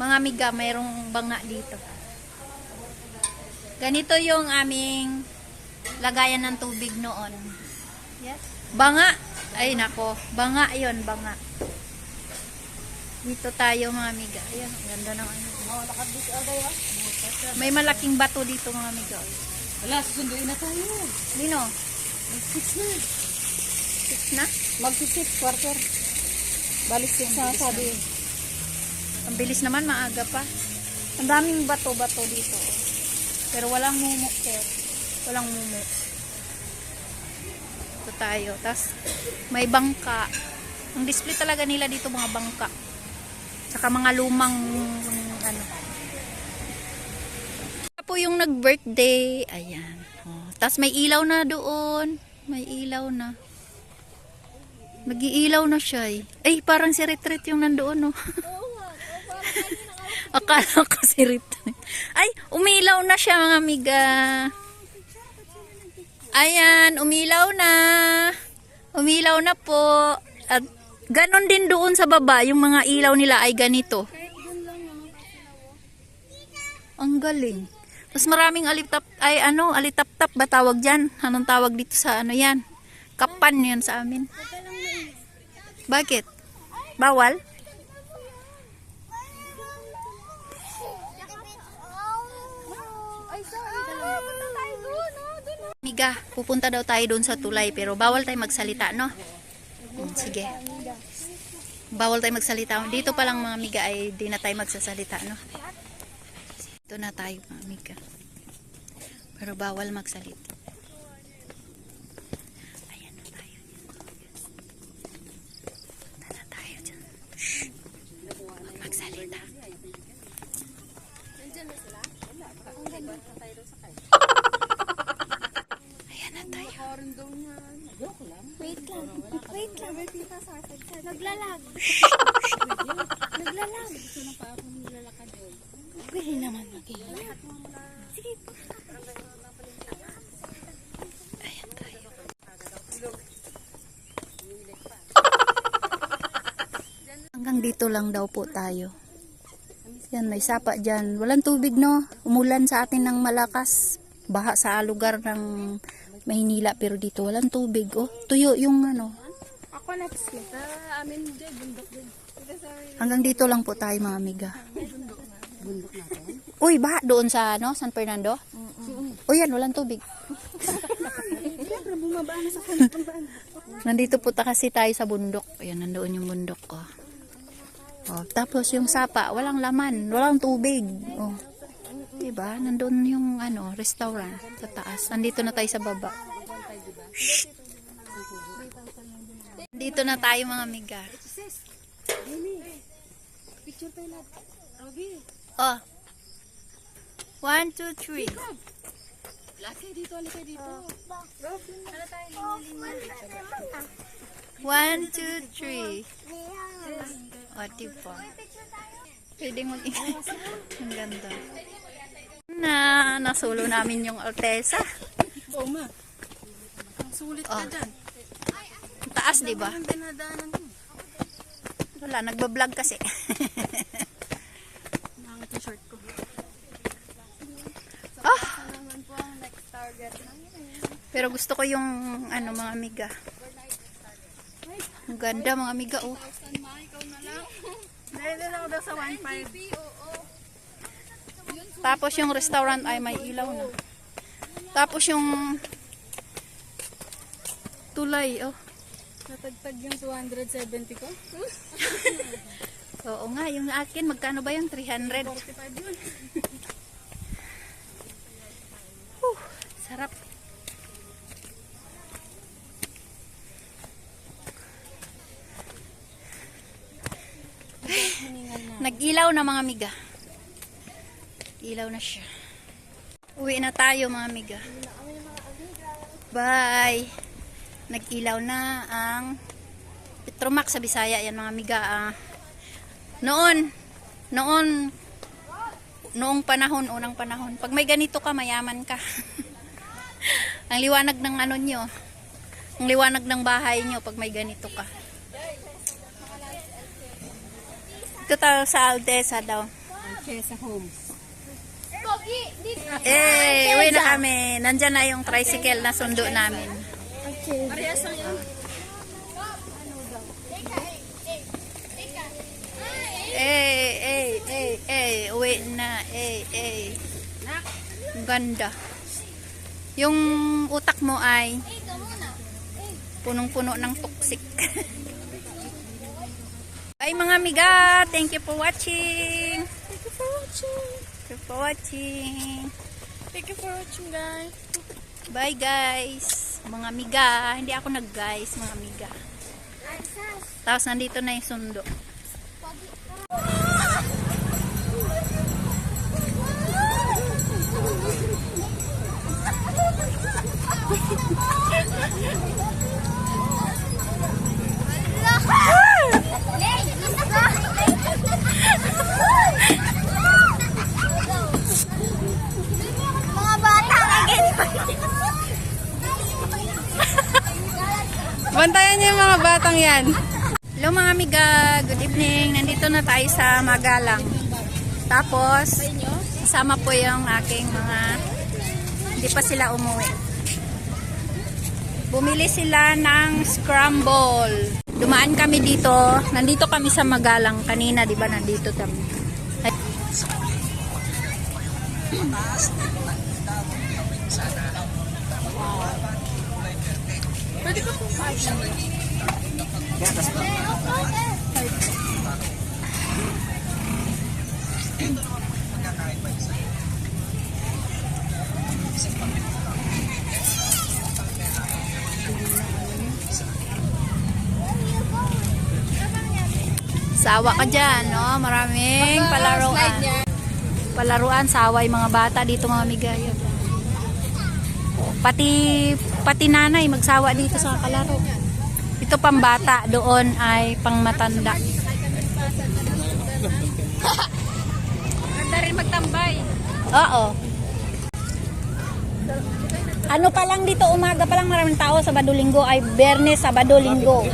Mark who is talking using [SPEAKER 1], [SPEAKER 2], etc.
[SPEAKER 1] Mga miga, mayroong banga dito. Ganito yung aming lagayan ng tubig noon. Yes. Banga. Ay nako, banga 'yon, banga. Dito tayo mga miga. Ayan, ganda ng ano. May malaking bato dito mga miga.
[SPEAKER 2] Wala, susunduin na tayo.
[SPEAKER 1] Lino,
[SPEAKER 2] Six na.
[SPEAKER 1] six na?
[SPEAKER 2] Mag-six, quarter. Balik six na sabi.
[SPEAKER 1] Ang bilis naman, maaga pa. Ang daming bato-bato dito. Pero walang mumu, sir. Walang mumu. Ito tayo. Tapos, may bangka. Ang display talaga nila dito, mga bangka. Tsaka mga lumang, ano. Po yung nag-birthday. Ayan. Oh. Tapos, may ilaw na doon. May ilaw na. Nag-iilaw na siya eh. Ay, parang si Retreat yung nandoon, no? Akala ko si Retreat. Ay, umilaw na siya, mga amiga. Ayan, umilaw na. Umilaw na po. At ganon din doon sa baba, yung mga ilaw nila ay ganito. Ang galing. Mas maraming alitap ay ano, alitap-tap ba tawag diyan? Anong tawag dito sa ano 'yan? Kapan 'yan sa amin. Bakit? Bawal?
[SPEAKER 3] Ay, sorry. Punta tayo doon, no? Doon, no?
[SPEAKER 1] Miga, pupunta daw tayo doon sa tulay pero bawal tayo magsalita, no? Hmm, sige. Bawal tayo magsalita. Dito pa lang mga miga ay di na tayo magsasalita, no? Dito na tayo mga miga. Pero bawal magsalita. Ayan na tayo. Punta tayo dyan. Shh. Magsalita. Ayan na tayo.
[SPEAKER 3] Wait lang. Wait lang. Naglalag. Naglalag.
[SPEAKER 2] Pwede naman mag-iwan.
[SPEAKER 3] Sige.
[SPEAKER 1] Ayan tayo. Hanggang dito lang daw po tayo. Yan, may sapa dyan. Walang tubig, no? Umulan sa atin ng malakas. Baha sa lugar ng Maynila. Pero dito, walang tubig. Oh, tuyo yung ano.
[SPEAKER 3] Ako next. Sa amin dyan, bundok din.
[SPEAKER 1] Hanggang dito lang po tayo, mga amiga. Uy, baha doon sa, ano, San Fernando? O yan, walang tubig.
[SPEAKER 3] Bumaba na sa.
[SPEAKER 1] Nandito po ta kasi tayo sa bundok. Ayan, nandoon yung bundok ko. Oh, tapos yung sapa, walang laman, walang tubig. Oh. Ba? Nandoon yung ano, restaurant sa taas. Nandito na tayo sa baba. Shh. Dito na tayo mga amiga.
[SPEAKER 3] Picture tayo lahat.
[SPEAKER 1] Oh. One, two, three.
[SPEAKER 3] Laki dito, laki dito. Ano tayo?
[SPEAKER 1] One, two, three. O, diba? Pwede mag Ang ganda. Na, nasulo namin yung Altesa.
[SPEAKER 2] Oo, ma. Ang sulit ka
[SPEAKER 1] Oh.
[SPEAKER 2] dyan.
[SPEAKER 1] Ang taas, di ba?
[SPEAKER 2] Ang dinadaanan mo.
[SPEAKER 1] Wala, nagbablog kasi.
[SPEAKER 2] Nakakit yung short ko.
[SPEAKER 3] namin.
[SPEAKER 1] pero gusto ko yung, ano, mga amiga. Ang ganda, mga amiga, oh.
[SPEAKER 3] Lang.
[SPEAKER 2] Dahil ako daw sa 1.5.
[SPEAKER 1] Tapos yung restaurant ay may ilaw na. Tapos yung tulay, oh.
[SPEAKER 2] Natagtag yung 270 ko.
[SPEAKER 1] Oo nga, yung akin, magkano ba yung 300?
[SPEAKER 2] 45 yun.
[SPEAKER 1] Whew, sarap. Nag-ilaw na mga miga. Ilaw na siya. Uwi na tayo mga miga. Bye. Nag-ilaw na ang Petromax sa Bisaya yan mga miga. Ah, noon, noon, noong panahon, unang panahon, pag may ganito ka, mayaman ka. ang liwanag ng ano nyo, ang liwanag ng bahay nyo pag may ganito ka. Tayo sa Aldesa daw.
[SPEAKER 2] Chesa Homes.
[SPEAKER 1] Eh, uwi na kami. Nandyan na yung tricycle na sundo namin.
[SPEAKER 2] Parehas lang yun.
[SPEAKER 1] Eh, eh, eh, eh, uwi na. Eh, eh. Ganda. Yung utak mo ay punong-puno ng toxic. Bye mga amiga. Thank you for watching.
[SPEAKER 2] Thank you for watching.
[SPEAKER 1] Thank you for watching.
[SPEAKER 2] Thank you for watching, guys.
[SPEAKER 1] Bye guys. Mga amiga. Hindi ako nag-guys, mga amiga. Tapos nandito na yung sundo. Bantayan niyo yung mga batang yan. Hello mga amiga, good evening. Nandito na tayo sa Magalang. Tapos, kasama po yung aking mga, hindi pa sila umuwi. Bumili sila ng scramble. Dumaan kami dito. Nandito kami sa Magalang kanina, di ba? Nandito kami. Ay- Sawa ka dyan, no? Maraming palaruan. Palaruan, sawa yung mga bata dito mga migayo. Pati, pati nanay magsawa dito sa kalaro. Ito pang bata, doon ay pang matanda.
[SPEAKER 2] Ganda rin magtambay.
[SPEAKER 1] Oo. Ano pa lang dito, umaga pa lang maraming tao, Sabado Linggo ay Bernes, Sabado Linggo.